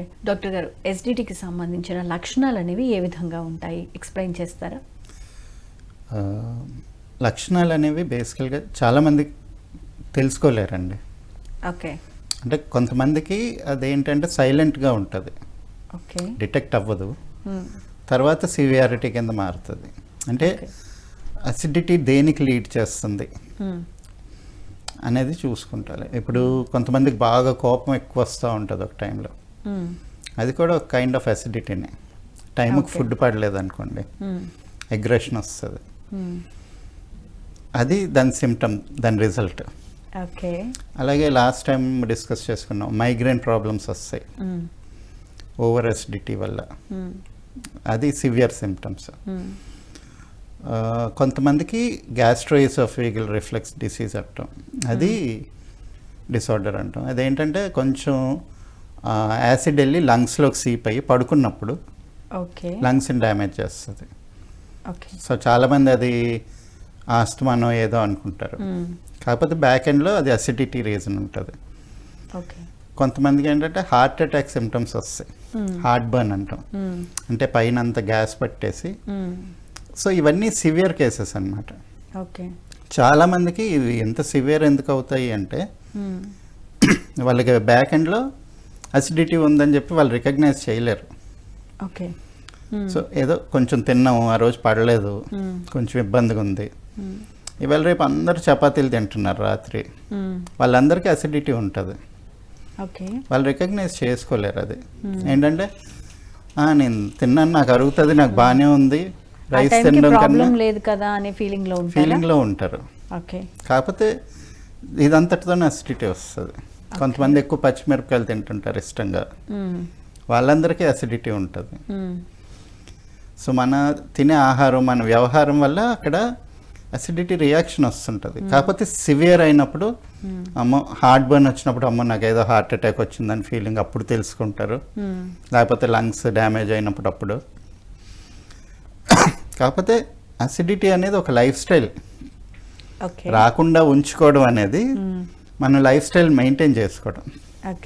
Doctor గారు ఎస్డిటికి సంబంధించిన లక్షణాలు అనేవి ఏ విధంగా ఉంటాయి? ఎక్స్ప్లెయిన్ చేస్తారా? లక్షణాలు అనేవి బేసికల్గా చాలామంది తెలుసుకోలేరండి. ఓకే. అంటే కొంతమందికి అదేంటంటే సైలెంట్గా ఉంటుంది. ఓకే. డిటెక్ట్ అవ్వదు. తర్వాత సివియారిటీ కింద మారుతుంది. అంటే. అసిడిటీ దేనికి లీడ్ చేస్తుంది. అనేది చూసుకుంటారు ఇప్పుడు కొంతమందికి బాగా కోపం ఎక్కువ వస్తూ ఉంటుంది ఒక టైంలో. అది కూడా ఒక కైండ్ ఆఫ్ అసిడిటీనే టైంకి. ఫుడ్ పడలేదు అనుకోండి. అగ్రెషన్ వస్తుంది. అది దాని సిమ్టమ్ దాని రిజల్ట్ ఓకే అలాగే లాస్ట్ టైం డిస్కస్ చేసుకున్నాం మైగ్రేన్ ప్రాబ్లమ్స్ వస్తాయి. ఓవర్ అసిడిటీ వల్ల మ్మ్. అది సివియర్ సిమ్టమ్స్. కొంతమందికి గ్యాస్ట్రోయిసోఫిగల్ రిఫ్లెక్స్ డిసీజ్ అంటాం అది డిసార్డర్ అంటాం అదేంటంటే కొంచెం యాసిడ్ వెళ్ళి లంగ్స్లోకి సీప్ అయ్యి పడుకున్నప్పుడు ఓకే. లంగ్స్ని డ్యామేజ్ చేస్తుంది. ఓకే. సో చాలామంది అది ఆస్తమానో ఏదో అనుకుంటారు. కాకపోతే బ్యాక్ ఎండ్లో అది అసిడిటీ రీజన్ ఉంటుంది. ఓకే. కొంతమందికి ఏంటంటే హార్ట్ అటాక్ సిమ్టమ్స్ వస్తాయి. హార్ట్ బర్న్ అంటాం. అంటే పైన అంత గ్యాస్ పట్టేసి. సో ఇవన్నీ సివియర్ కేసెస్ అన్నమాట. ఓకే. చాలామందికి ఇవి ఎంత సివియర్ ఎందుకు అవుతాయి అంటే. వాళ్ళకి బ్యాక్ ఎండ్లో అసిడిటీ ఉందని చెప్పి వాళ్ళు రికగ్నైజ్ చేయలేరు. ఓకే. సో ఏదో కొంచెం తిన్నాము ఆ రోజు పడలేదు. మ్మ్. కొంచెం ఇబ్బందిగా ఉంది. ఇవాళ రేపు అందరూ చపాతీలు తింటున్నారు రాత్రి. వాళ్ళందరికీ అసిడిటీ ఉంటుంది. ఓకే. వాళ్ళు రికగ్నైజ్ చేసుకోలేరు అది. Hmm. ఏంటంటే "ఆ, నేను తిన్నాను నాకు అరుగుతుంది నాకు బాగానే ఉంది. రైస్ తినడం కన్నా లేదు కదా అనే ఫీలింగ్లో ఉంటారా? ఫీలింగ్లో ఉంటారు. ఓకే. కాకపోతే ఇదంతటితోనే అసిడిటీ వస్తుంది. కొంతమంది ఎక్కువ పచ్చిమిరపకాయలు తింటుంటారు ఇష్టంగా మ్మ్. వాళ్ళందరికీ అసిడిటీ ఉంటుంది మ్మ్. సో మన తినే ఆహారం మన వ్యవహారం వల్ల అక్కడ అసిడిటీ రియాక్షన్ వస్తుంటుంది కాకపోతే సివియర్ అయినప్పుడు మ్మ్. అమ్మో హార్ట్ బర్న్ వచ్చినప్పుడు అమ్మో నాకు ఏదో హార్ట్ అటాక్ వచ్చిందని ఫీలింగ్ అప్పుడు తెలుసుకుంటారు మ్మ్. లేకపోతే లంగ్స్ డ్యామేజ్ అయినప్పుడు అప్పుడు కాకపోతే అసిడిటీ అనేది ఒక లైఫ్ స్టైల్ రాకుండా ఉంచుకోవడం అనేది. మన లైఫ్ స్టైల్ మెయింటైన్ చేసుకోవడం ఓకే.